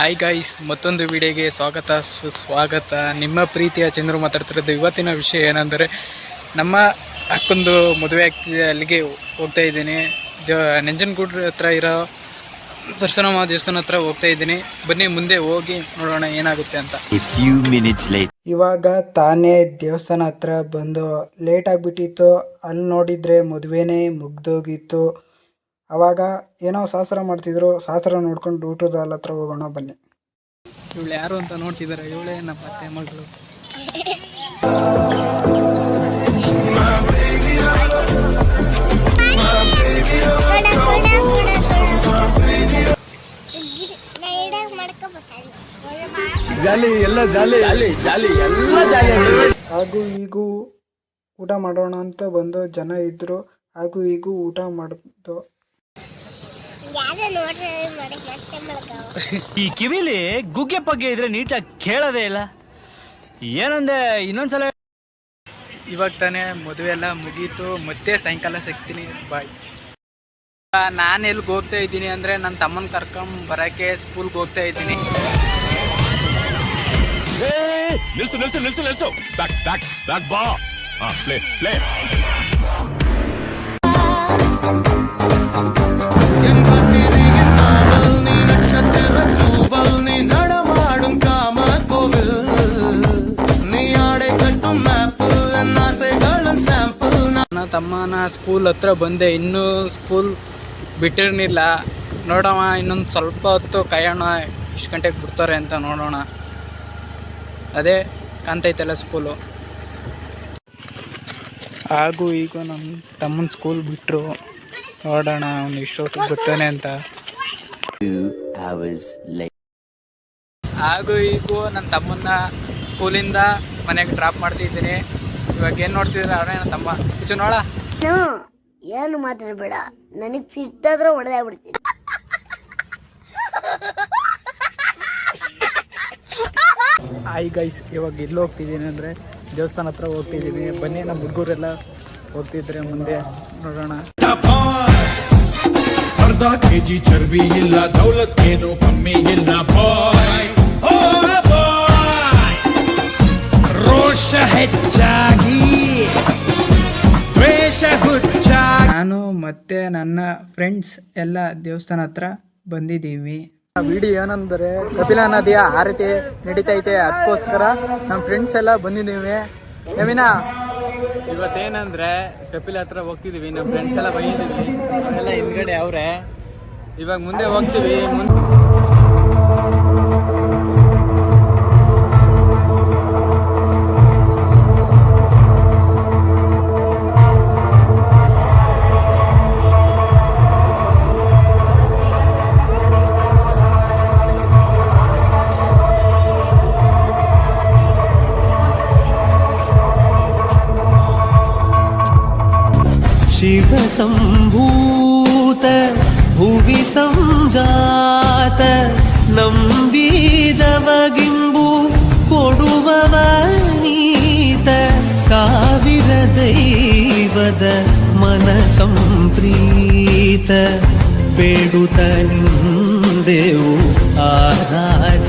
Hi guys ಮತ್ತೊಂದು ವಿಡಿಯೋಗೆ ಸ್ವಾಗತ ಸುಸ್ವಾಗತ. ನಿಮ್ಮ ಪ್ರೀತಿಯ ಚಂದ್ರು ಮಾತಾಡ್ತಿರೋದು ಇವತ್ತಿನ ವಿಷಯ ಏನಂದರೆ ನಮ್ಮ ಅಕ್ಕೊಂದು ಮದುವೆ ಆಗ್ತಿದೆ ಅಲ್ಲಿಗೆ ಹೋಗ್ತಾ ಇದ್ದೀನಿ. ದೇವ ನಂಜನಗೂಡ್ರ ಹತ್ರ ಇರೋ ದರ್ಶನಮ್ಮ ದೇವಸ್ಥಾನ ಹತ್ರ ಹೋಗ್ತಾ ಇದ್ದೀನಿ. ಬನ್ನಿ ಮುಂದೆ ಹೋಗಿ ನೋಡೋಣ ಏನಾಗುತ್ತೆ ಅಂತ. A few minutes later. ಇವಾಗ ತಾನೇ ದೇವಸ್ಥಾನ ಹತ್ರ ಬಂದು ಲೇಟ್ ಆಗಿಬಿಟ್ಟಿತ್ತು. ಅಲ್ಲಿ ನೋಡಿದರೆ ಮದುವೆನೇ ಮುಗ್ದೋಗಿತ್ತು. ಅವಾಗ ಏನೋ ಶಾಸ್ತ್ರ ಮಾಡ್ತಿದ್ರು ಶಾಸ್ತ್ರ ನೋಡ್ಕೊಂಡು ಊಟದ ಹಾಲ್ ಹತ್ರ ಹೋಗೋಣ ಬನ್ನಿ. ಇವಳು ಯಾರು ಅಂತ ನೋಡ್ತಿದ್ದಾರೆ ಇವಳೇ ನಮ್ಮ ಅತ್ತೆ ಮಗಳು. ಹಾಗೂ ಈಗೂ ಊಟ ಮಾಡೋಣ ಅಂತ ಬಂದು ಜನ ಇದ್ರು ಹಾಗೂ ಈಗೂ ಊಟ ಮಾಡ್ದು ಈ ಕಿವಿಲಿ ಗುಗ್ಗೆ ಪಗ್ಗೆ ಇದ್ರೆ ನೀಟಾಗಿ ಕೇಳೋದೇ ಇಲ್ಲ. ಏನಂದೆ ಇನ್ನೊಂದ್ಸಲ ಇವಾಗ ತಾನೇ ಮದುವೆ ಎಲ್ಲ ಮುಗೀತು ಮತ್ತೆ ಸಾಯಂಕಾಲ ಸಿಗ್ತೀನಿ ಬಾಯ್. ನಾನು ಎಲ್ಲಿಗೆ ಹೋಗ್ತಾ ಇದ್ದೀನಿ ಅಂದರೆ ನನ್ನ ತಮ್ಮನ ಕರ್ಕೊಂಡ್ ಬರೋಕ್ಕೆ ಸ್ಕೂಲ್ಗೆ ಹೋಗ್ತಾ ಇದ್ದೀನಿ. ನಿಲ್ಸು ನಿಲ್ಸು ನಿಲ್ಸು ನಿಲ್ಸು. ಬ್ಯಾಕ್ ಬ್ಯಾಕ್ ಬ್ಯಾಕ್ ಬಾ. ಹಾ ಪ್ಲೇ ಪ್ಲೇ ತಮ್ಮನ ಸ್ಕೂಲ್ ಹತ್ರ ಬಂದೆ. ಇನ್ನೂ ಸ್ಕೂಲ್ ಬಿಟ್ಟಿರ್ನಿಲ್ಲ ನೋಡೋಣ ಇನ್ನೊಂದು ಸ್ವಲ್ಪ ಹೊತ್ತು ಕಾಯೋಣ ಇಷ್ಟು ಗಂಟೆಗೆ ಬಿಡ್ತಾರೆ ಅಂತ ನೋಡೋಣ. ಅದೇ ಕಾಣ್ತೈತಲ್ಲ ಸ್ಕೂಲು ಹಾಗೂ ಈಗ ನಮ್ಮ ತಮ್ಮನ ಸ್ಕೂಲ್ ಬಿಟ್ಟರು ನೋಡೋಣ ಅವ್ನು ಇಷ್ಟೊತ್ತಿಗೆ ಬಿಡ್ತಾನೆ ಅಂತ. ಹಾಗೂ ಈಗ ನನ್ನ ತಮ್ಮನ್ನ ಸ್ಕೂಲಿಂದ ಮನೆಗೆ ಡ್ರಾಪ್ ಮಾಡ್ತಿದ್ದೀನಿ. ಇವಾಗ ಏನು ನೋಡ್ತಿದ್ರೆ ಅವ್ರೇನ ತಮ್ಮ. ಹುಚ್ಚು ನೋಡ. ಏನು ಮಾತಾಡಬೇಡ. ನನಗ್ ಸಿಟ್ಟಾದ್ರೆ ಬಿಡ್ತೀನಿ ಆಯ್ ಗೈಸ್ ಇವಾಗ ಇಲ್ಲಿ ಹೋಗ್ತಿದ್ದೀನಿ ಅಂದ್ರೆ ದೇವಸ್ಥಾನ ಹತ್ರ ಹೋಗ್ತಿದ್ದೀನಿ. ಬನ್ನಿ ನಮ್ಮ ಹುಡುಗರೆಲ್ಲ ಹೋಗ್ತಿದ್ರೆ ಮುಂದೆ ನೋಡೋಣ. ಅರ್ಧ ಕೆಜಿ ಚರ್ಬಿ ಇಲ್ಲ ದೌಲತ್ ಏನು ಕಮ್ಮಿ ಇಲ್ಲ ಬಾಯ್ ರೋಷ ಹೆಚ್ಚಾಗಿ ದ್ವೇಷ ಹುಚ್ಚಾಗಿ. ನಾನು ಮತ್ತೆ ನನ್ನ ಫ್ರೆಂಡ್ಸ್ ಎಲ್ಲ ದೇವಸ್ಥಾನ ಹತ್ರ ಬಂದಿದ್ದೀವಿ. ವಿಡಿಯೋ ಏನಂದ್ರೆ ಕಪಿಲಾ ನದಿಯ ಆರತಿ ನಡೀತೈತೆ. ಅದಕ್ಕೋಸ್ಕರ ನಮ್ಮ ಫ್ರೆಂಡ್ಸ್ ಎಲ್ಲ ಬಂದಿದ್ದೀವಿ. ನವೀನ ಇವತ್ತೇನಂದ್ರೆ ಕಪಿಲ ಹತ್ರ ಹೋಗ್ತಿದೀವಿ ನಮ್ಮ ಫ್ರೆಂಡ್ಸ್ ಎಲ್ಲ ಬಂದಿದ್ದೀವಿ. ಎಲ್ಲ ಹಿಂದ್ಗಡೆ ಅವ್ರೆ. ಇವಾಗ ಮುಂದೆ ಹೋಗ್ತೀವಿ. ಮುಂದೆ ಶಿವಸಂಭೂತ ಭುವಿ ಸಂಜಾತ ನಂಬಿದವಗಿಂಬು ಕೊಡುವವ ನೀತ ಸಾವಿರ ದೈವದ ಮನ ಸಂಪ್ರೀತ ಬೇಡುತ್ತ ನಿಂದೆವು ಆರಾಧಿಸುತ್ತ